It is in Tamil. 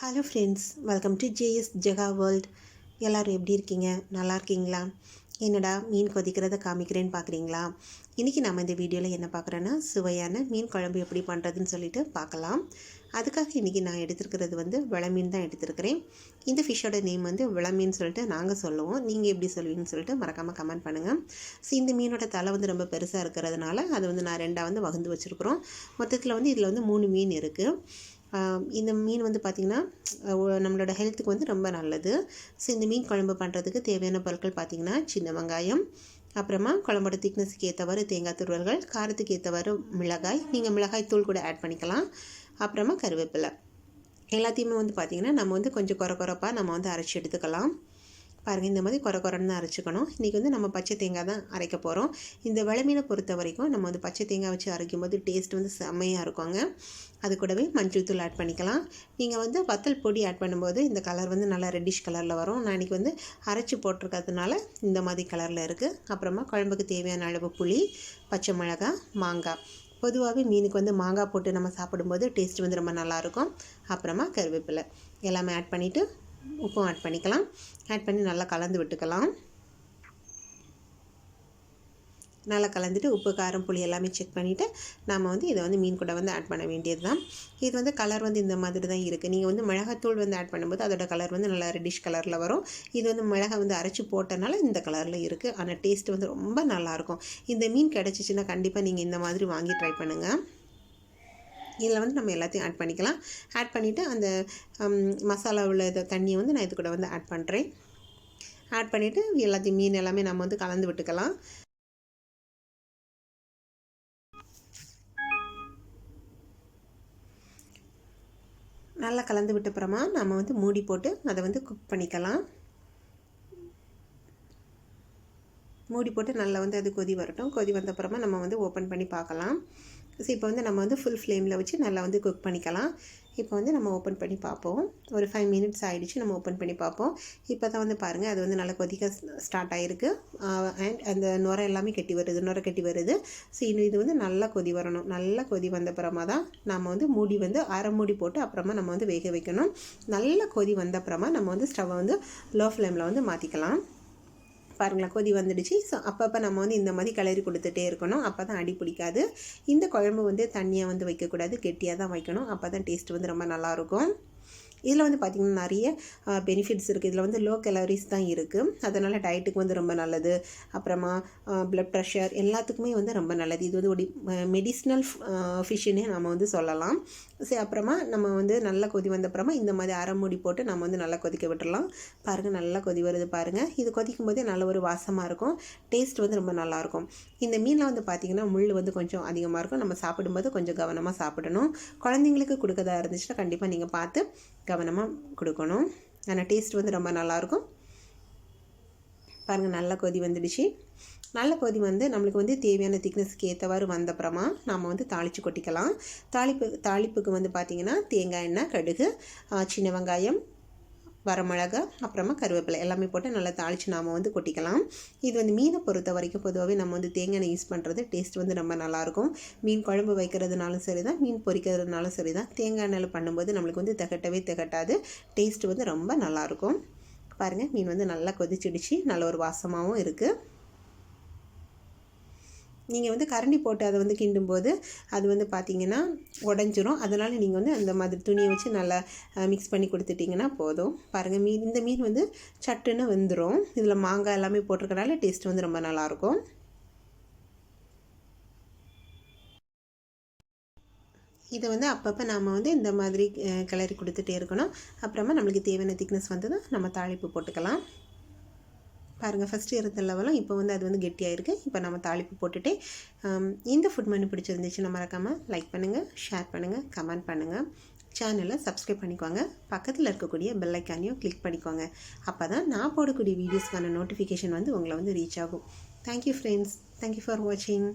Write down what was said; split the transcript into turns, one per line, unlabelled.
hello friends welcome to JS Jega world எல்லோரும் எப்படி இருக்கீங்க நல்லா இருக்கீங்களா என்னடா மீன் கொதிக்கிறத காமிக்கிறேன்னு பார்க்குறீங்களா இன்றைக்கி நம்ம இந்த வீடியோவில் என்ன பார்க்குறோன்னா சுவையான மீன் குழம்பு எப்படி பண்ணுறதுன்னு சொல்லிட்டு பார்க்கலாம் அதுக்காக இன்றைக்கி நான் எடுத்துருக்கிறது வந்து விளமீன் தான் எடுத்துருக்கிறேன் இந்த ஃபிஷ்ஷோட நேம் வந்து விளமீன் சொல்லிட்டு நாங்கள் சொல்லுவோம் நீங்கள் எப்படி சொல்லுவீங்கன்னு சொல்லிட்டு மறக்காமல் கமெண்ட் பண்ணுங்கள் ஸோ இந்த மீனோட தலை வந்து ரொம்ப பெருசாக இருக்கிறதுனால அது வந்து நான் ரெண்டாக வந்து வகுந்து வச்சுருக்குறோம் மொத்தத்தில் வந்து இதில் வந்து மூணு மீன் இருக்குது இந்த மீன் வந்து பார்த்திங்கன்னா நம்மளோட ஹெல்த்துக்கு வந்து ரொம்ப நல்லது ஸோ இந்த மீன் குழம்பு பண்ணுறதுக்கு தேவையான பொருட்கள் பார்த்திங்கன்னா சின்ன வெங்காயம் அப்புறமா குழம்போட திக்னஸுக்கு ஏற்றவாறு தேங்காய் துருவல்கள் காரத்துக்கு ஏற்றவாறு மிளகாய் நீங்கள் மிளகாய் தூள் கூட ஆட் பண்ணிக்கலாம் அப்புறமா கருவேப்பிலை எல்லாத்தையுமே வந்து பார்த்திங்கன்னா நம்ம வந்து கொஞ்சம் குறை குறப்பாக நம்ம வந்து அரைச்சி எடுத்துக்கலாம் பாருங்கள் இந்த மாதிரி குறை குறைன்னு தான் அரைச்சிக்கணும் இன்றைக்கி வந்து நம்ம பச்சை தேங்காய் தான் அரைக்க போகிறோம் இந்த விளமீனை பொறுத்த வரைக்கும் நம்ம வந்து பச்சை தேங்காய் வச்சு அரைக்கும் போது டேஸ்ட் வந்து செம்மையாக இருக்குங்க அது கூடவே மஞ்சள் தூள் ஆட் பண்ணிக்கலாம் நீங்கள் வந்து வத்தல் பொடி ஆட் பண்ணும்போது இந்த கலர் வந்து நல்லா ரெட்டிஷ் கலரில் வரும் நான் இன்றைக்கி வந்து அரைச்சி போட்டிருக்கிறதுனால இந்த மாதிரி கலரில் இருக்குது அப்புறமா குழம்புக்கு தேவையான அளவு புளி பச்சை மிளகாய் மாங்காய் பொதுவாகவே மீனுக்கு வந்து மாங்காய் போட்டு நம்ம சாப்பிடும்போது டேஸ்ட் வந்து ரொம்ப நல்லாயிருக்கும் அப்புறமா கருவேப்பிலை எல்லாமே ஆட் பண்ணிவிட்டு உப்பும் ஆட் பண்ணிக்கலாம் ஆட் பண்ணி நல்லா கலந்து விட்டுக்கலாம் நல்லா கலந்துட்டு உப்பு காரம் புளி எல்லாமே செக் பண்ணிவிட்டு நாம் வந்து இதை வந்து மீன் கூட வந்து ஆட் பண்ண வேண்டியது தான் இது வந்து கலர் வந்து இந்த மாதிரி தான் இருக்குது நீங்கள் வந்து மிளகாத்தூள் வந்து ஆட் பண்ணும்போது அதோடய கலர் வந்து நல்லா ரெட்டிஷ் கலரில் வரும் இது வந்து மிளகா வந்து அரைச்சி போட்டனால இந்த கலரில் இருக்குது ஆனால் டேஸ்ட் வந்து ரொம்ப நல்லாயிருக்கும் இந்த மீன் கிடச்சிச்சின்னா கண்டிப்பாக நீங்கள் இந்த மாதிரி வாங்கி ட்ரை பண்ணுங்கள் இதில் வந்து நம்ம எல்லாத்தையும் ஆட் பண்ணிக்கலாம் ஆட் பண்ணிவிட்டு அந்த மசாலாவில் இதை தண்ணியை வந்து நான் இது கூட வந்து ஆட் பண்ணுறேன் ஆட் பண்ணிவிட்டு எல்லாத்தையும் மீன் எல்லாமே நம்ம வந்து கலந்து விட்டுக்கலாம் நல்லா கலந்து விட்ட நம்ம வந்து மூடி போட்டு அதை வந்து குக் பண்ணிக்கலாம் மூடி போட்டு நல்லா வந்து அது கொதி வரட்டும் கொதி வந்த அப்புறமா நம்ம வந்து ஓப்பன் பண்ணி பார்க்கலாம் ஸோ இப்போ வந்து நம்ம வந்து ஃபுல் ஃப்ளேமில் வச்சு நல்லா வந்து குக் பண்ணிக்கலாம் இப்போ வந்து நம்ம ஓப்பன் பண்ணி பார்ப்போம் ஒரு ஃபைவ் மினிட்ஸ் ஆகிடுச்சு நம்ம ஓப்பன் பண்ணி பார்ப்போம் இப்போ தான் வந்து பாருங்கள் அது வந்து நல்லா கொதிக்க ஸ்டார்ட் ஆகிருக்கு அண்ட் அந்த நுரை எல்லாமே கட்டி வருது நுரை கட்டி வருது ஸோ இன்னும் இது வந்து நல்லா கொதி வரணும் நல்லா கொதி வந்த அப்புறமா தான் நம்ம வந்து மூடி வந்து அரை மூடி போட்டு அப்புறமா நம்ம வந்து வேக வைக்கணும் நல்லா கொதி வந்த அப்புறமா நம்ம வந்து ஸ்டவ்வை வந்து லோ ஃப்ளேமில் வந்து மாற்றிக்கலாம் பாருங்களா கொதி வந்துடுச்சு ஸோ அப்பப்போ நம்ம வந்து இந்த மாதிரி கிளறி கொடுத்துட்டே இருக்கணும் அப்போ தான் அடி பிடிக்காது இந்த குழம்பு வந்து தண்ணியாக வந்து வைக்கக்கூடாது கெட்டியாக தான் வைக்கணும் அப்போ தான் டேஸ்ட் வந்து ரொம்ப நல்லாயிருக்கும் இதில் வந்து பார்த்திங்கன்னா நிறைய பெனிஃபிட்ஸ் இருக்குது இதில் வந்து லோ கலோரிஸ் தான் இருக்குது அதனால் டயட்டுக்கு வந்து ரொம்ப நல்லது அப்புறமா ப்ளட் ப்ரெஷர் எல்லாத்துக்குமே வந்து ரொம்ப நல்லது இது வந்து ஒரு மெடிசினல் ஃபிஷ்ஷுன்னே நம்ம வந்து சொல்லலாம் சரி அப்புறமா நம்ம வந்து நல்லா கொதி வந்த அப்புறமா இந்த மாதிரி அரைமுடி போட்டு நம்ம வந்து நல்லா கொதிக்க விட்டுடலாம் பாருங்கள் நல்லா கொதி வருது பாருங்கள் இது கொதிக்கும் போதே நல்ல ஒரு வாசமாக இருக்கும் டேஸ்ட் வந்து ரொம்ப நல்லாயிருக்கும் இந்த மீனில் வந்து பார்த்திங்கன்னா முள் வந்து கொஞ்சம் அதிகமாக இருக்கும் நம்ம சாப்பிடும்போது கொஞ்சம் கவனமாக சாப்பிடணும் குழந்தைங்களுக்கு கொடுக்கறதா இருந்துச்சுன்னா கண்டிப்பாக நீங்கள் பார்த்து கவனமாக கொடுக்கணும் ஆனால் டேஸ்ட் வந்து ரொம்ப நல்லாயிருக்கும் பாருங்கள் நல்ல கொதி வந்துடுச்சு நல்ல கொதி வந்து நம்மளுக்கு வந்து தேவையான திக்னஸ்க்கு ஏற்றவாறு வந்தப்புறமா நாம் வந்து தாளித்து கொட்டிக்கலாம் தாளிப்பு தாளிப்புக்கு வந்து பார்த்திங்கன்னா தேங்காய் எண்ணெய் கடுகு சின்ன வெங்காயம் வரமிளகா அப்புறமா கருவேப்பிலை எல்லாமே போட்டு நல்லா தாளித்து நாம் வந்து கொட்டிக்கலாம் இது வந்து மீனை பொறுத்த வரைக்கும் பொதுவாகவே நம்ம வந்து தேங்காய் யூஸ் பண்ணுறது டேஸ்ட் வந்து ரொம்ப நல்லாயிருக்கும் மீன் குழம்பு வைக்கிறதுனாலும் சரி தான் மீன் பொரிக்கிறதுனாலும் சரி தான் தேங்காய் எண்ணெயில் பண்ணும்போது நம்மளுக்கு வந்து திகட்டவே திகட்டாது டேஸ்ட் வந்து ரொம்ப நல்லாயிருக்கும் பாருங்கள் மீன் வந்து நல்லா கொதிச்சிடுச்சு நல்ல ஒரு வாசமாகவும் இருக்குது நீங்கள் வந்து கரண்டி போட்டு அதை வந்து கிண்டும்போது அது வந்து பார்த்திங்கன்னா உடஞ்சிரும் அதனால் நீங்கள் வந்து அந்த மாதிரி துணியை வச்சு நல்லா மிக்ஸ் பண்ணி கொடுத்துட்டிங்கன்னா போதும் பாருங்கள் மீன் இந்த மீன் வந்து சட்டுன்னு வந்துடும் இதில் மாங்காய் எல்லாமே போட்டிருக்கனால டேஸ்ட் வந்து ரொம்ப நல்லாயிருக்கும் இதை வந்து அப்பப்போ நாம் வந்து இந்த மாதிரி கிளறி கொடுத்துட்டே இருக்கணும் அப்புறமா நம்மளுக்கு தேவையான திக்னஸ் வந்ததும் நம்ம தாளிப்பு போட்டுக்கலாம் பாருங்கள் ஃபஸ்ட்டு இருந்த லெவலும் இப்போ வந்து அது வந்து கெட்டியாக இருக்குது இப்போ நம்ம தாளிப்பு போட்டுட்டு இந்த ஃபுட் மெனு பிடிச்சிருந்துச்சுன்னா மறக்காமல் லைக் பண்ணுங்கள் ஷேர் பண்ணுங்கள் கமெண்ட் பண்ணுங்கள் சேனலை சப்ஸ்கிரைப் பண்ணிக்கோங்க பக்கத்தில் இருக்கக்கூடிய பெல்லைக்கானையும் கிளிக் பண்ணிக்கோங்க அப்போ தான் நான் போடக்கூடிய வீடியோஸ்க்கான நோட்டிஃபிகேஷன் வந்து உங்களை வந்து ரீச் ஆகும் தேங்க்யூ ஃப்ரெண்ட்ஸ் தேங்க்யூ ஃபார் வாட்சிங்